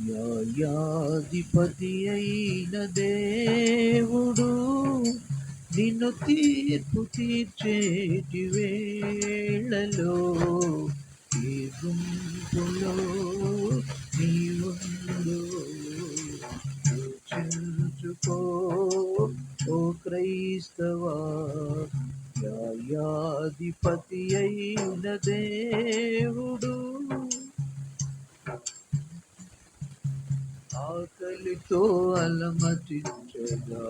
న్యాయాధిపతి అయిన దేవుడు నిన్ను తీర్పు తీర్చేటి వేళలో ఈ గుంపులో నీ చించుకో ఓ క్రైస్తవా న్యాయాధిపతి అయిన దేవుడు ఆకలితో అలమతించగా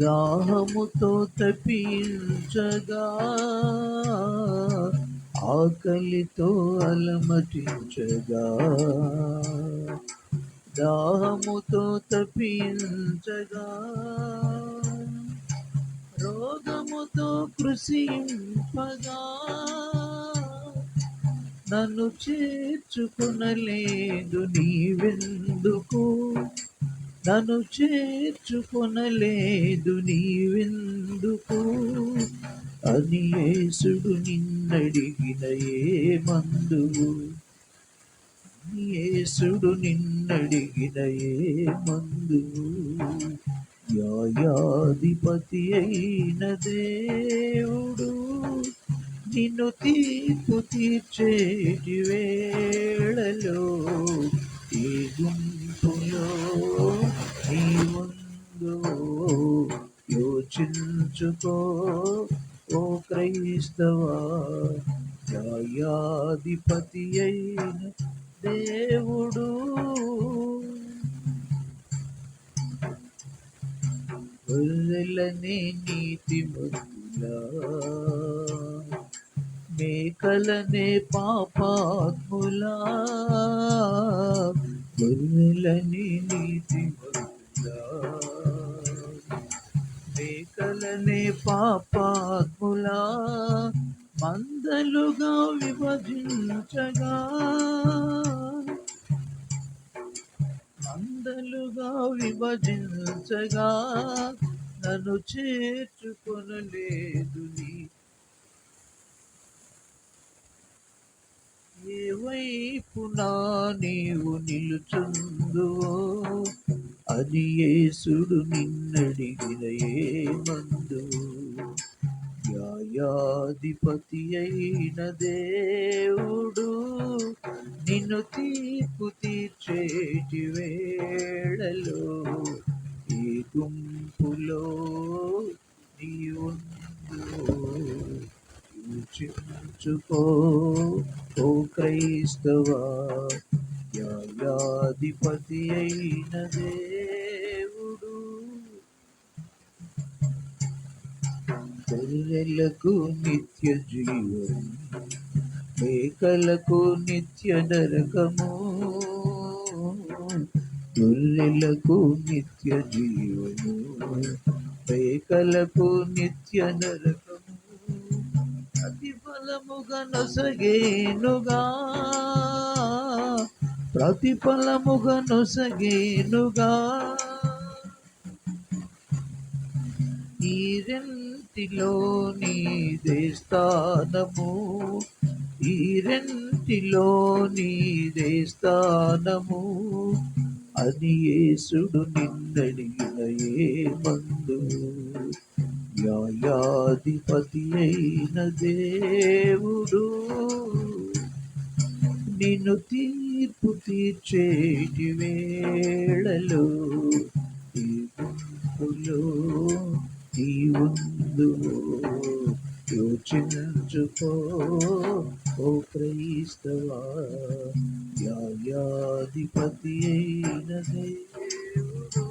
దాహముతో తప్పించగా ఆకలితో అలమటించగా దాహముతో తప్పించగా రోగముతో కృషింపగా నన్ను చేర్చుకునలేదు నీవెందుకు? నన్ను చేర్చుకునలేదు నీవెందుకు? అని యేసుడు నిన్నడిగిన ఏ మందువు? యేసుడు నిన్నడిగిన ఏ మందువు? న్యాయాధిపతి అయిన దేవుడు నిన్ను తీర్పు తీర్చేటి వేళలో ఈ గుంపులో నీ ముందు యోచించుకో. ఓ క్రైస్తవా న్యాయాధిపతి అయిన దేవుడు. నీతి మధ్యలా మేకలనే పాపాత్ములా గొర్రెలని నీతి మేకలనే పాపాత్ములా మందలుగా విభజించగా. మందలుగా విభజించగా నన్ను చేర్చుకొనలేదు నీ ఏ వైపునా నీవు నిలుచుందువో అది యేసుడు నిన్నడిగిన ఏ మందు. న్యాయాధిపతి అయిన దేవుడు నిన్ను తీర్పు తీర్చేటి వేళలో ఈ గుంపులో నీ ఉందో సూచించుకో ఓ క్రైస్తవా న్యాయాధిపతి అయిన దేవుడు. గొర్రెలకు నిత్య జీవం మేకలకు నిత్య నరకము. గొర్రెలకు నిత్య జీవము మేకలకు నిత్య నరకము. ప్రతిఫలముగా నొసగేనుగా. ప్రతిఫలముగా నొసగేనుగా. ఈ రెంటిలో నీదే స్థానము. ఈ రెంటిలో నీదే స్థానము. అని యేసుడు నిన్నడిగిన ఏ మందు? అధిపతి అయిన దేవుడు. నిన్ను తీర్పు తీర్చేటి వేళలో ఈ యోచించుకో. ఓ క్రైస్తవా న్యాయాధిపతి అయిన దేవుడు.